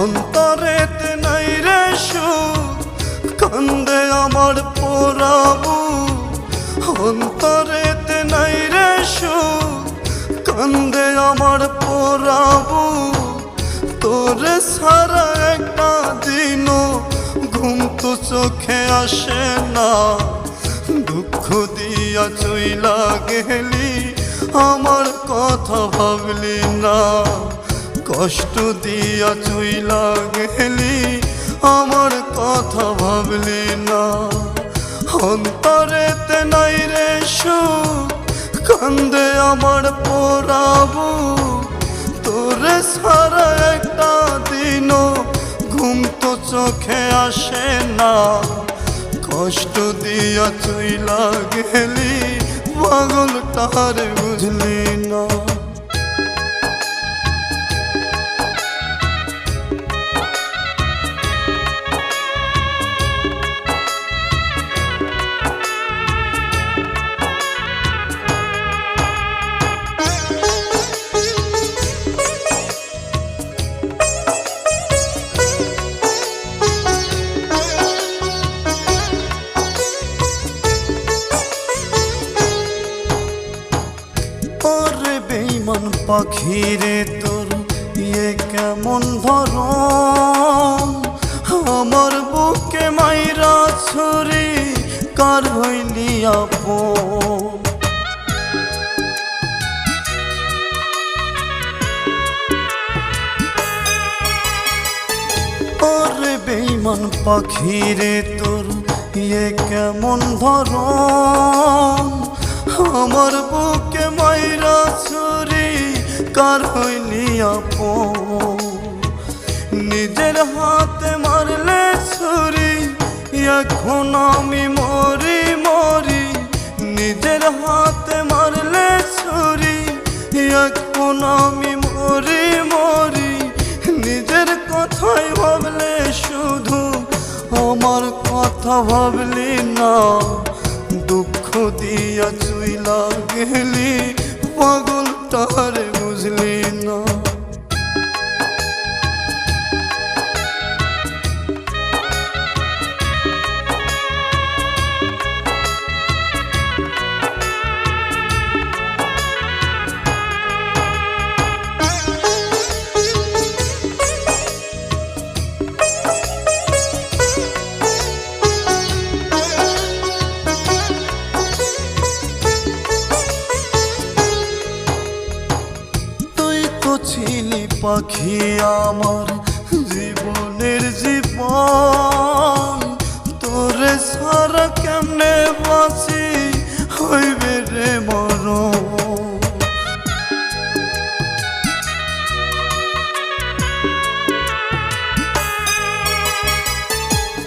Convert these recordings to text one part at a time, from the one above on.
অন্তরেতে নাই রে কান্দে আমার পোড়াবু অন্তরেতে নাই রে কান্দে আমার পোড়াবু তোরে সারা একটা দিনও ঘুম তো চোখে আসে না। দুঃখ দিয়া চইলা গেলি, আমার কথা ভাবলি না। কষ্ট দিয়া চইলা গেলি, আমার কথা ভাবলি না। অন্তরেতে নাই রে কান্দে আমার পোড়াবু তোরে সারা একটা দিনও ঘুম তো চোখে আসে না। কষ্ট দিয়া চইলা গেলি তার বুঝলি না। পাখিরে তোর ইয়ে কেমন ধর আমার বুকে মাইরা ছুরি কার হইলি আপন? ওরে বেইমান পাখিরে তোর ইয়ে কেমন ধর আমার বুকে মাইরা ছুরি কার হইলি আপন। নিজের হাতে মারলে ছুরি, এখন আমি মরি মরি। নিজের হাতে মারলে ছুরি, এখন আমি মরি মরি। নিজের কথাই ভাবলে শুধু, আমার কথা ভাবলি না। দুঃখ দিয়া চুইলা গেলি পাগল তার বুঝলি না। পাখি আমার জীবনের জীবন। তোরে সারা কেমনে বাঁচি? হইবে রে মরণ।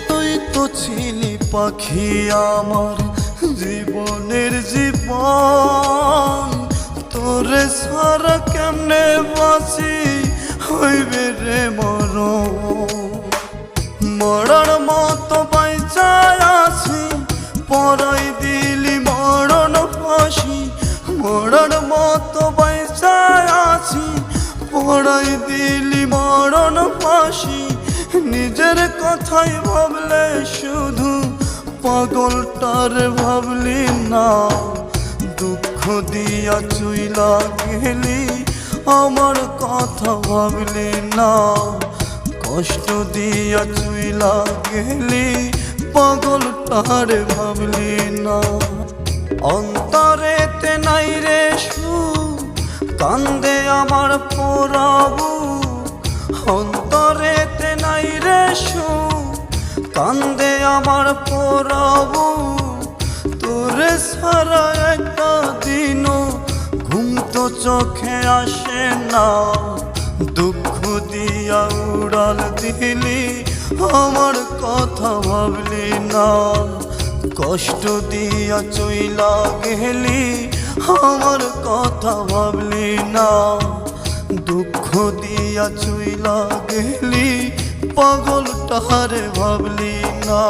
তুই তো ছিলি পাখি আমার জীবনের জীবন। তোরে সারা কেমনে বাঁচি? হইবে রে মর মরণ মতো বাইচায় আছি পরাই দিলি মরণ ফাঁসি। মরণ মতো বাইচায় আছি পড়াই দিলি মরণ ফাঁসি। নিজের কথাই ভাবলে শুধু পাগলটার ভাবলি না। দুঃখ দিয়া চুইলা গেলি আমার কথা ভাবলি না। কষ্ট দিয়া চুইলা গেলি, পাগলটার ভাবলি না। অন্তরেতে নাই রে সু কান্দে আমার পোড়াবু অন্তরেতে নাই রে সু কান্দে আমার পোড়াবু তোরে সারা তো চোখে আসে না। দুঃখ দিয়া উড়াল দিলি, আমার কথা ভাবলি না। কষ্ট দিয়া চইলা গেলি, আমার কথা ভাবলি না। দুঃখ দিয়া চইলা গেলি পাগল তাহারে ভাবলি না।